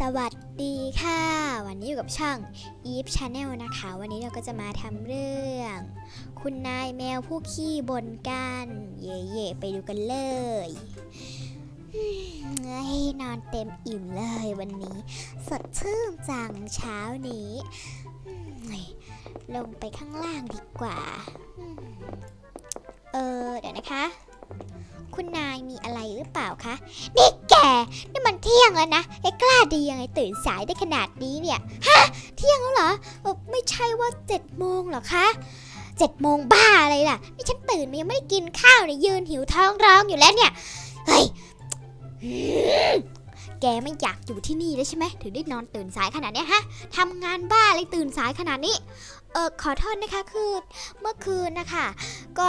สวัสดีค่ะ วันนี้อยู่กับช่อง Eve Channel นะคะ วันนี้เราก็จะมาทำเรื่อง คุณนายแมวผู้ขี้บนกัน เย่ๆไปดูกันเลยเฮ้นอนเต็มอิ่มเลยวันนี้ สดชื่นจังเช้านี้ ลงไปข้างล่างดีกว่า เออเดี๋ยวนะคะ คุณนายมีอะไรหรือเปล่าคะ นี่แกนี่มันเที่ยงแล้วนะไอ้กล้าดียังไงตื่นสายได้ขนาดนี้เนี่ย ฮะ เที่ยงแล้วเหรอเออไม่ใช่ว่าเจ็ดโมงเหรอคะเจ็ดโมงบ้าอะไรล่ะ นี่ฉันตื่นมายังไม่ได้กินข้าวเนี่ยยืนหิวท้องร้องอยู่แล้วเนี่ย เฮ้ย แกไม่อยากอยู่ที่นี่แล้วใช่ไหมถึงได้นอนตื่นสายขนาดเนี้ยฮะทำงานบ้าอะไรตื่นสายขนาดนี้ เออขอโทษนะคะคือเมื่อคืนนะคะก็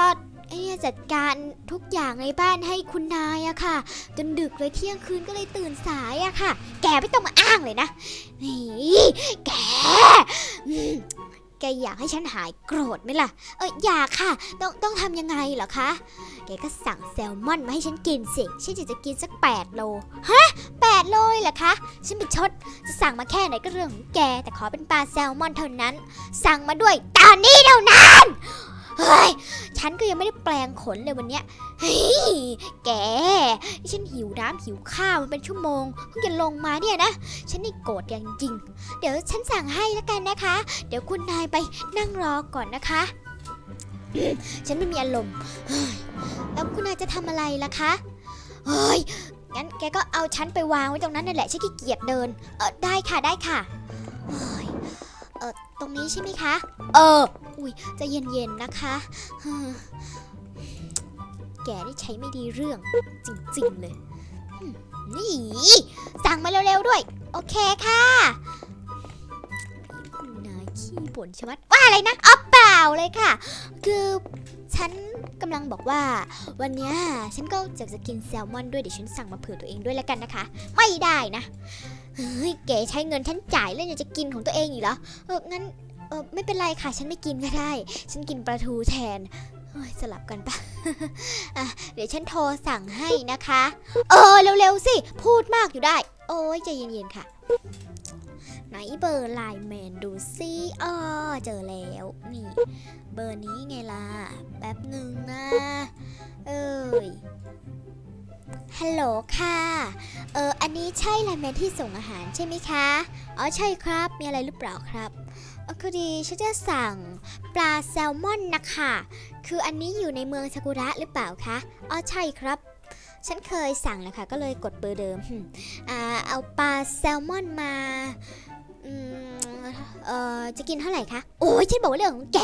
ไอ้เนี่ยจัดการทุกอย่างในบ้านให้คุณนายอะค่ะ จนดึกเลยเที่ยงคืนก็เลยตื่นสายอะค่ะ แกไม่ต้องมาอ้างเลยนะ นี่ แกอืมแกอยากให้ฉันหายโกรธไหมล่ะ เอออยากค่ะ ต้องต้องทำยังไงเหรอคะ แกก็สั่งแซลมอนมาให้ฉันกินสิ ฉันจะจะกินสัก 8 โล ฮะ 8 โลเลยเหรอคะ ฉันเป็นชด จะสั่งมาแค่ไหนก็เรื่องของแก แต่ขอเป็นปลาแซลมอนเท่านั้น สั่งมาด้วยตอนนี้เท่านั้น เฮ้ย ฉันก็ยังไม่ได้แปลงขนเลยวันเนี้ยเฮ้ย แกนี่ฉันหิวน้ำหิวข้าวมันเป็นชั่วโมงเพิ่งจะลงมาเนี่ยนะ ฉันนี่โกรธอย่างจริง เดี๋ยวฉันสั่งให้แล้วกันนะคะ เดี๋ยวคุณนายไปนั่งรอก่อนนะคะ ฉันไม่มีอารมณ์แล้วคุณนายจะทำอะไรล่ะคะ เฮ้ย งั้นแกก็เอาฉันไปวางไว้ตรงนั้นนั่นแหละ ฉันขี้เกียจเดิน เออได้ค่ะได้ค่ะ ออตรงนี้ใช่ไหมคะ เออ อุ้ยจะเย็นๆนะคะแกนี่ใช้ไม่ดีเรื่อง จริงๆเลยนี่สั่งมาเร็วๆด้วย โอเคค่ะคุณนายขี้บ่นชะมัดว่าอะไรนะอ๊อ ล่าเลยค่ะ คือฉันกำลังบอกว่า วันนี้ฉันก็อยากจะกินแซลมอนด้วยเดี๋ยวฉันสั่งมาเผื่อตัวเองด้วยแล้วกันนะคะ ไม่ได้นะเฮ้ยเก๋ใช้เงินฉันจ่ายแล้วยังจะกินของตัวเองอีกเหรอเอองั้นเออไม่เป็นไรค่ะ ฉันไม่กินก็ได้ ฉันกินปลาทูแทนสลับกันปะะเดี๋ยวฉันโทรสั่งให้นะคะ เออ เร็วๆสิ พูดมากอยู่ได้ โอ้ยใจเย็นๆค่ะ ไหนเบอร์ไลน์แมนดูซิอ๋อเจอแล้วนี่ เบอร์นี้ไงล่ะ แป๊บหนึ่งนะ เอ้ยฮัลโหลค่ะ เอออันนี้ใช่ไลน์แมนที่ส่งอาหารใช่ไหมคะ อ๋อใช่ครับ มีอะไรหรือเปล่าครับออคือดีฉันจะสั่งปลาแซลมอนนะคะ คืออันนี้อยู่ในเมืองซากุระหรือเปล่าคะ อ๋อใช่ครับ ฉันเคยสั่งแล้วค่ะก็เลยกดเบอร์เดิมอ่าเอาปลาแซลมอนมาเออจะกินเท่าไหร่คะ โอ้ยฉันบอกว่าเรื่องของแก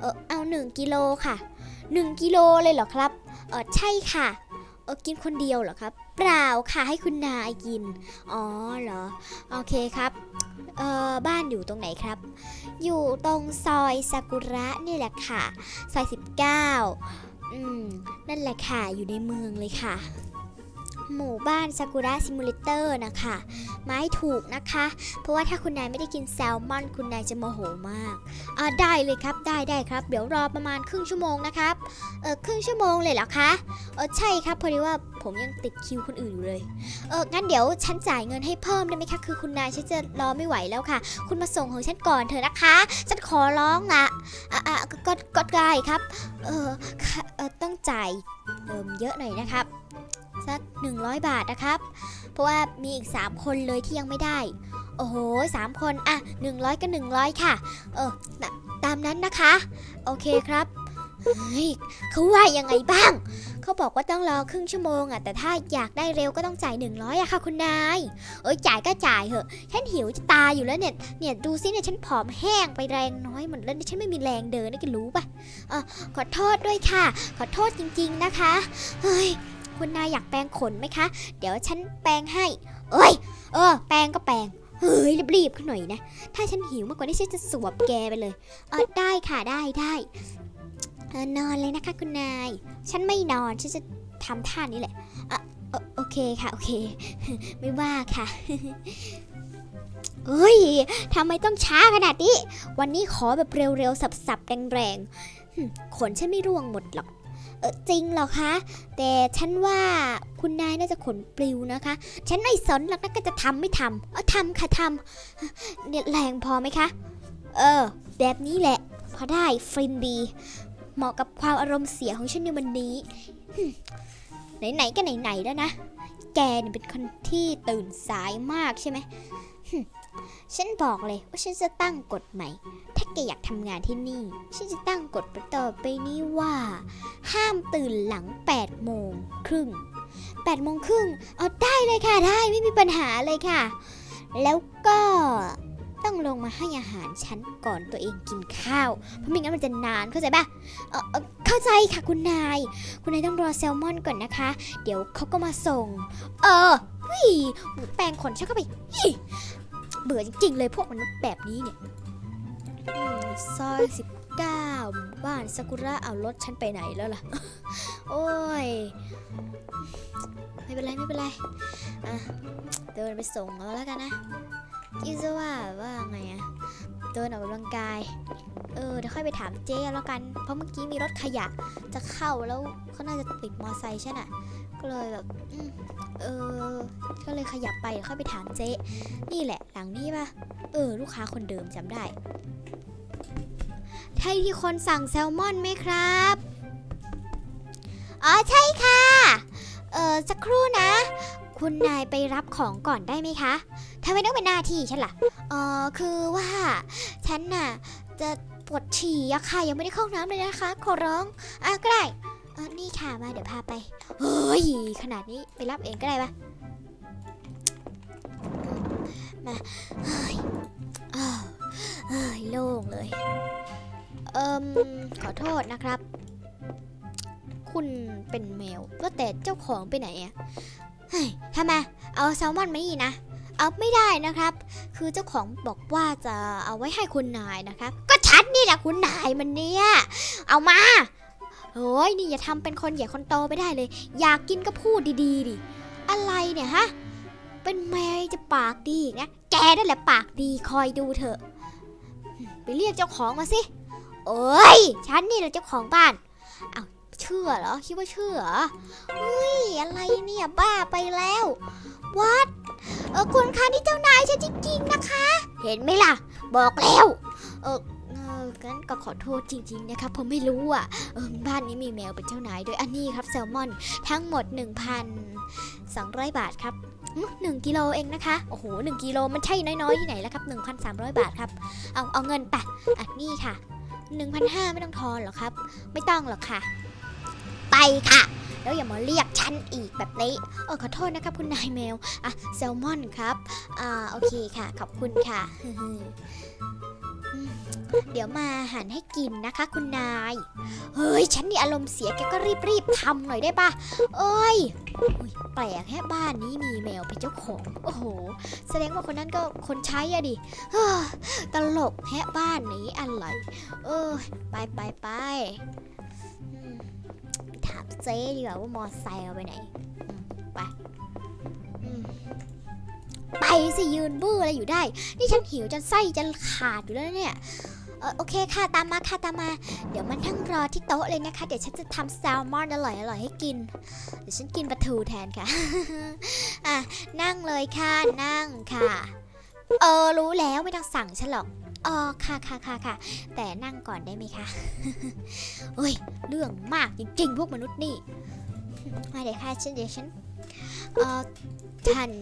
เออเอาหนึ่งกิโลค่ะหนึ่งกิโลเลยเหรอครับ เออใช่ค่ะ เออกินคนเดียวเหรอครับ เปล่าค่ะให้คุณนายกิน อ๋อเหรอ โอเคครับ เออบ้านอยู่ตรงไหนครับ อยู่ตรงซอยซากุระนี่แหละค่ะ ซอย 19 อืม นั่นแหละค่ะ อยู่ในเมืองเลยค่ะ หมู่บ้านซากุระซิมูเลเตอร์นะคะ ไม้ถูกนะคะ เพราะว่าถ้าคุณนายไม่ได้กินแซลมอน คุณนายจะโมโหมากอ่าได้เลยครับได้ได้ครับ เดี๋ยวรอประมาณครึ่งชั่วโมงนะครับเออครึ่งชั่วโมงเลยเหรอคะเออใช่ครับพอดีว่าผมยังติดคิวคนอื่นอยู่เลยเอองั้นเดี๋ยวฉันจ่ายเงินให้เพิ่มได้ไหมคะคือคุณนายฉันจะรอไม่ไหวแล้วค่ะ คุณมาส่งของฉันก่อนเถอะนะคะ ฉันขอร้องละอะอะก็ก็ก็ได้ครับเออเออต้องจ่ายเอิมเยอะหน่อยนะครับ สัก 100 บาทนะครับ เพราะว่ามีอีก 3 คนเลยที่ยังไม่ได้ โอ้โหสามคนอะ 100 ก็ 100 ค่ะ เออตามนั้นนะคะ โอเคครับเฮ้ยเขาว่ายังไงบ้าง เขาบอกว่าต้องรอครึ่งชั่วโมงอะแต่ถ้าอยากได้เร็วก็ต้องจ่าย 100อะค่ะคุณนาย เอ้ยจ่ายก็จ่ายเหอะ ฉันหิวจะตายอยู่แล้วเนี่ย เนี่ยดูสิเนี่ยฉันผอมแห้งไปแรงน้อยหมดแล้วฉันไม่มีแรงเดินนี่แกรู้ปะเออขอโทษด้วยค่ะ ขอโทษจริง ๆนะคะ เฮ้ย คุณนายอยากแปรงขนไหมคะ เดี๋ยวฉันแปรงให้ เอ้ย เออ แปรงก็แปรงเฮ้ยรีบๆขึ้นหน่อยนะ ถ้าฉันหิวมากกว่านี้ฉันจะสวบแกไปเลย เออได้ค่ะได้ได้เออนอนเลยนะคะคุณนาย ฉันไม่นอน ฉันจะทำท่านี้แหละอะโอโอเคค่ะโอเค ไม่ว่าค่ะเอ้ยทำไมต้องช้าขนาดนี้ วันนี้ขอแบบเร็วๆ สับๆ แรงๆขนฉันไม่ร่วงหมดหรอก เออจริงเหรอคะ แต่ฉันว่าคุณนายน่าจะขนปลิวนะคะ ฉันไม่สนหรอกนะก็จะทำไม่ทำเออทำค่ะทำเนี่ยแรงพอไหมคะ เออ แบบนี้แหละ พอได้ฟินดี เหมาะกับความอารมณ์เสียของฉันในวันนี้ ไหนๆก็ไหนๆแล้วนะ แกเนี่ยเป็นคนที่ตื่นสายมากใช่ไหมฉันบอกเลยว่าฉันจะตั้งกฎใหม่ ถ้าแกอยากทำงานที่นี่ ฉันจะตั้งกฎประต่อไปนี้ว่า ห้ามตื่นหลัง8โมงครึ่ง8โมงครึ่งเอาได้เลยค่ะได้ไม่มีปัญหาเลยค่ะ แล้วก็ต้องลงมาให้อาหารฉันก่อนตัวเองกินข้าว เพราะไม่งั้นมันจะนานเข้าใจปะเออเข้าใจค่ะคุณนาย คุณนายต้องรอแซลมอนก่อนนะคะ เดี๋ยวเขาก็มาส่ง เออวิแปรงขนฉันเข้าไป เบื่อจริงๆเลยพวกมันแบบนี้เนี่ย ซอยสิบเก้าบ้านซากุระเอารถฉันไปไหนแล้วล่ะ โอ้ย ไม่เป็นไรไม่เป็นไร อะ เดินไปส่งแล้วแล้วกันนะคิซว่าว่าไงอะเดินออกกำลังกาย เออเดี๋ยวค่อยไปถามเจ๊แล้วกัน เพราะเมื่อกี้มีรถขยะจะเข้าแล้วเขาน่าจะติดมอไซค์ฉันอะก็เลยแบบเออ ก็เลยขยับไปเดี๋ยวค่อยไปถามเจ๊ นี่แหละหลังนี้ป่ะ เออ ลูกค้าคนเดิมจำได้ ใช่ที่คนสั่งแซลมอนไหมครับ อ๋อใช่ค่ะ เออสักครู่นะ คุณนายไปรับของก่อนได้ไหมคะทำไมต้องเป็นหน้าที่ฉันล่ะเออคือว่า ฉันน่ะ จะปวดฉี่อะค่ะ ยังไม่ได้เข้าห้องน้ำเลยนะคะ ขอร้องอะก็ได้เออนี่ค่ะมาเดี๋ยวพาไปเฮ้ยขนาดนี้ไปรับเองก็ได้ปะมาเฮ้ยเฮ้ยโล่งเลย เอิมขอโทษนะครับ คุณเป็นแมวว่าแต่เจ้าของไปไหนอะเฮ้ยทำไมเอาแซลมอนมานี่นะ เอาไม่ได้นะครับ คือเจ้าของบอกว่าจะเอาไว้ให้คุณนายนะครับ ก็ฉันนี่แหละคุณนายมันเนี่ยเอามาโอ้ยนี่อย่าทำเป็นคนใหญ่คนโตไปได้เลย อยากกินก็พูดดีๆดิอะไรเนี่ยฮะเป็นแมวจะปากดีนะแกนั่นแหละปากดีคอยดูเถอะไปเรียกเจ้าของมาสิ โอ้ยฉันนี่แหละเจ้าของบ้านเอาเชื่อเหรอ คิดว่าเชื่อเหรอเฮ้ยอะไรเนี่ยบ้าไปแล้ววัดเออคุณคะนี่เจ้านายฉันจริงๆนะคะ เห็นไหมล่ะ บอกแล้วเออเอองั้นก็ขอโทษจริงๆนะครับผมไม่รู้อะเออบ้านนี้มีแมวเป็นเจ้านายด้วยอันนี้ครับแซลมอนทั้งหมด 1,200 บาทครับหนึ่งกิโลเองนะคะ โอ้โหหนึ่งกิโลมันใช่น้อยๆที่ไหนแล้วครับ 1,300 บาทครับ เอาเอาเงินไปอะนี่ค่ะ 1,500 ไม่ต้องทอนหรอครับ ไม่ต้องหรอกค่ะ ไปค่ะ แล้วอย่ามาเรียกฉันอีกแบบนี้เออขอโทษนะครับคุณนายแมว อะแซลมอนครับ อ่าโอเคค่ะ ขอบคุณค่ะ เดี๋ยวมาหั่นให้กินนะคะ คุณนาย เฮ้ย ฉันนี่อารมณ์เสียแกก็รีบๆทำหน่อยได้ปะเอ้ยอุ๊ยแปลกแค่บ้านนี้มีแมวเป็นเจ้าของ โอ้โห แสดงว่าคนนั้นก็คนใช้อะดิตลกแฮะบ้านนี้อะไร เออ ไปไปไปไปถามเจ๊ดีกว่าว่ามอไซค์เอาไปไหน ไป ไปสิยืนบื้ออะไรอยู่ได้ นี่ฉันหิวจนไส้จะขาดอยู่แล้วเนี่ยเออโอเคค่ะตามมาค่ะตามมา เดี๋ยวมานั่งรอที่โต๊ะเลยนะคะ เดี๋ยวฉันจะทำแซลมอนอร่อยอร่อยให้กิน เดี๋ยวฉันกินปลาทูแทนค่ะ อะนั่งเลยค่ะนั่งค่ะ เออรู้แล้วไม่ต้องสั่งฉันหรอกอ๋อค่ะค่ะค่ะค่ะ แต่นั่งก่อนได้ไหมคะเฮ้ยเรื่องมากจริงๆพวกมนุษย์นี่ มาเดี๋ยวค่ะฉันเดี๋ยวฉัน เอ่อทัน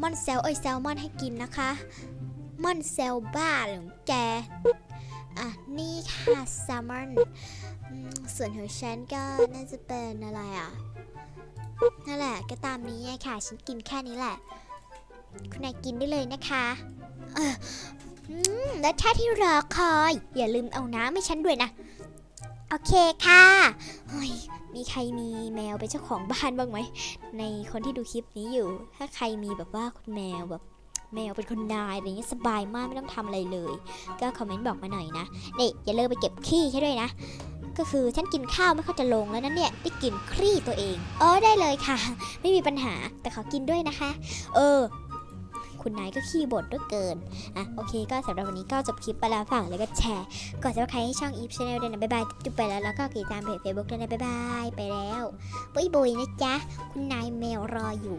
มอนเซลเอ้ยแซลมอนให้กินนะคะมอนเซลบ้าหรือแกอะนี่ค่ะแซลมอนส่วนของฉันก็น่าจะเป็นอะไรอะนั่นแหละก็ตามนี้ไงค่ะ ฉันกินแค่นี้แหละ คุณนายกินได้เลยนะคะเออแล้วถ้าที่รอคอย อย่าลืมเอาน้ำให้ฉันด้วยนะ โอเคค่ะเฮ้ยมีใครมีแมวเป็นเจ้าของบ้านบ้างไหม ในคนที่ดูคลิปนี้อยู่ ถ้าใครมีแบบว่าคุณแมวแบบแมวเป็นคนนายอะไรเงี้ยสบายมากไม่ต้องทำอะไรเลย ก็คอมเมนต์บอกมาหน่อยนะนี่อย่าเลืมไปเก็บขี้ให้ด้วยนะ ก็คือฉันกินข้าวไม่ค่อยจะลงแล้วนะเนี่ยได้กลินครี่ตัวเอง เออได้เลยค่ะ ไม่มีปัญหาแต่ขอกินด้วยนะคะ เออ คุณนายก็ขี้บ่นด้วยเกิน อะ โอเค ก็สำหรับวันนี้ก็จบคลิปไปแล้วฝากแล้วก็แชร์กด subscribe ให้ช่องอีฟชาแนลด้วยนะ บ๊ายบายจุ๊บไปแล้ว แล้วก็ติดตามเพจเฟซบุ๊กด้วยนะ บ๊ายบาย ไปแล้วบุยบุยนะจ๊ะ คุณนายแมวรออยู่